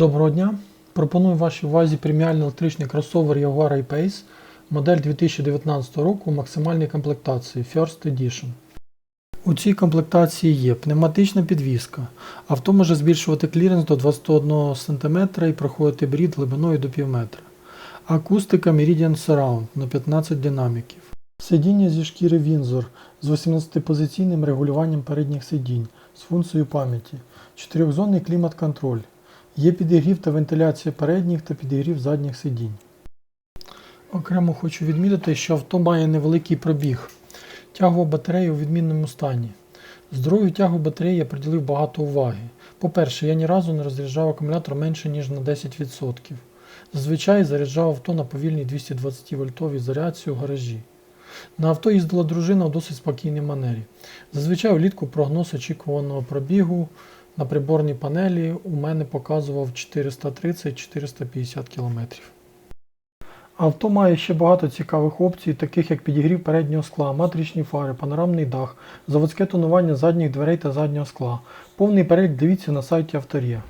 Доброго дня! Пропоную вашій увазі преміальний електричний кросовер Jaguar I-Pace, модель 2019 року максимальної комплектації First Edition. У цій комплектації є пневматична підвізка. Авто може збільшувати кліренс до 21 см і проходити брід глибиною до пів метра. Акустика Meridian Surround на 15 динаміків. Сидіння зі шкіри Windsor з 18-позиційним регулюванням передніх сидінь з функцією пам'яті, 4-зонний клімат-контроль. Є підігрів та вентиляція передніх та підігрів задніх сидінь. Окремо хочу відмітити, що авто має невеликий пробіг. Тягова батарея у відмінному стані. Здоров'ю тягу батареї я приділив багато уваги. По-перше, я ні разу не розряджав акумулятор менше, ніж на 10%. Зазвичай заряджав авто на повільній 220 вольтовій зарядці у гаражі. На авто їздила дружина у досить спокійній манері. Зазвичай влітку прогноз очікуваного пробігу на приборній панелі у мене показував 430-450 км. Авто має ще багато цікавих опцій, таких як підігрів переднього скла, матричні фари, панорамний дах, заводське тонування задніх дверей та заднього скла. Повний перелік дивіться на сайті Авторія.